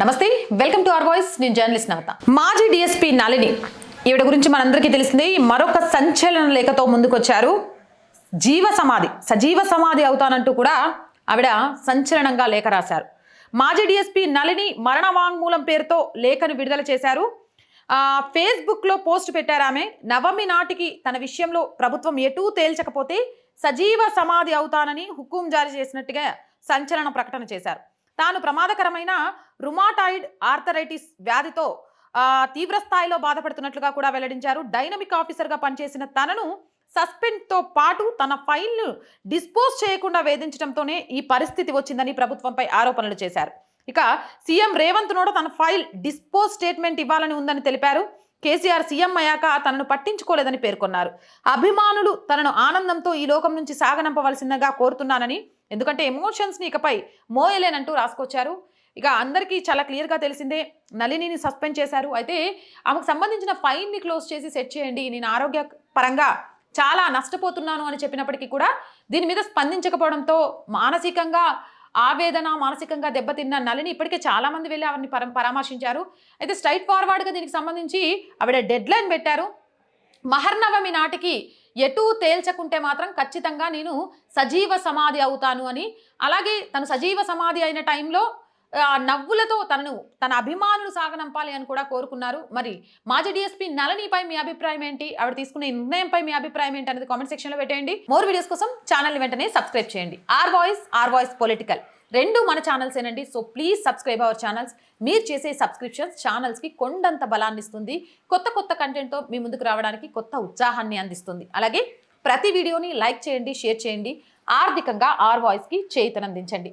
నమస్తే welcome to our voice నేను journalist నవత. మాజీ డిఎస్పీ నళిని ఈవిడ గురించి మనందరికీ తెలిసింది మరొక సంచలన లేఖతో ముందుకొచ్చారు. జీవ సమాధి సజీవ సమాధి అవుతానంటూ కూడా ఆవిడ సంచలనంగా లేఖ రాశారు. మాజీ డిఎస్పీ నళిని మరణ వాంగ్మూలం పేరుతో లేఖను విడుదల చేశారు. ఫేస్బుక్లో పోస్ట్ పెట్టారు ఆమె. నవమి నాటికి తన విషయంలో ప్రభుత్వం ఎటూ తేల్చకపోతే సజీవ సమాధి అవుతానని హుకుం జారీ చేసినట్టుగా సంచలన ప్రకటన చేశారు. తాను ప్రమాదకరమైన రుమాటాయిడ్ ఆర్థరైటిస్ వ్యాధితో తీవ్ర స్థాయిలో బాధపడుతున్నట్లుగా కూడా వెల్లడించారు. డైనమిక్ ఆఫీసర్గా పనిచేసిన తనను సస్పెండ్తో పాటు తన ఫైల్ను డిస్పోజ్ చేయకుండా వేధించడంతోనే ఈ పరిస్థితి వచ్చిందని ప్రభుత్వంపై ఆరోపణలు చేశారు. ఇక సీఎం రేవంత్ నోడ తన ఫైల్ డిస్పోజ్ స్టేట్మెంట్ ఇవ్వాలని ఉందని తెలిపారు. కేసీఆర్ సీఎం అయ్యాక తనను పట్టించుకోలేదని పేర్కొన్నారు. అభిమానులు తనను ఆనందంతో ఈ లోకం నుంచి సాగనంపవలసిందిగా కోరుతున్నానని ఎందుకంటే ఎమోషన్స్ని ఇకపై మోయలేనంటూ రాసుకొచ్చారు. ఇక అందరికీ చాలా క్లియర్గా తెలిసిందే నళినిని సస్పెండ్ చేశారు. అయితే ఆమెకు సంబంధించిన ఫైన్ని క్లోజ్ చేసి సెట్ చేయండి. నేను ఆరోగ్య పరంగా చాలా నష్టపోతున్నాను అని చెప్పినప్పటికీ కూడా దీని మీద స్పందించకపోవడంతో మానసికంగా ఆవేదన మానసికంగా దెబ్బతిన్న నలిని ఇప్పటికే చాలామంది వెళ్ళి ఆవిడని పరం పరామర్శించారు. అయితే స్ట్రైట్ ఫార్వర్డ్గా దీనికి సంబంధించి ఆవిడ డెడ్ లైన్ పెట్టారు. మహర్నవమి నాటికి ఎటు తేల్చకుంటే మాత్రం ఖచ్చితంగా నేను సజీవ సమాధి అవుతాను అని. అలాగే తను సజీవ సమాధి అయిన టైంలో నవ్వులతో తనను తన అభిమానులు సాగనంపాలి అని కూడా కోరుకున్నారు. మరి మాజీ డిఎస్పీ నళనిపై మీ అభిప్రాయం ఏంటి? ఆవిడ తీసుకునే నిర్ణయంపై మీ అభిప్రాయం ఏంటి అనేది కామెంట్ సెక్షన్లో పెట్టేయండి. మోర్ వీడియోస్ కోసం ఛానల్ని వెంటనే సబ్స్క్రైబ్ చేయండి. R voice R voice political. రెండు మన ఛానల్స్ ఏనండి. So please subscribe our channels. మీరు చేసే సబ్స్క్రిప్షన్స్ ఛానల్స్కి కొండంత బలాన్ని ఇస్తుంది. కొత్త కొత్త కంటెంట్తో మీ ముందుకు రావడానికి కొత్త ఉత్సాహాన్ని అందిస్తుంది. అలాగే ప్రతి వీడియోని లైక్ చేయండి షేర్ చేయండి. ఆర్థికంగా ఆర్ వాయిస్కి చేతనందించండి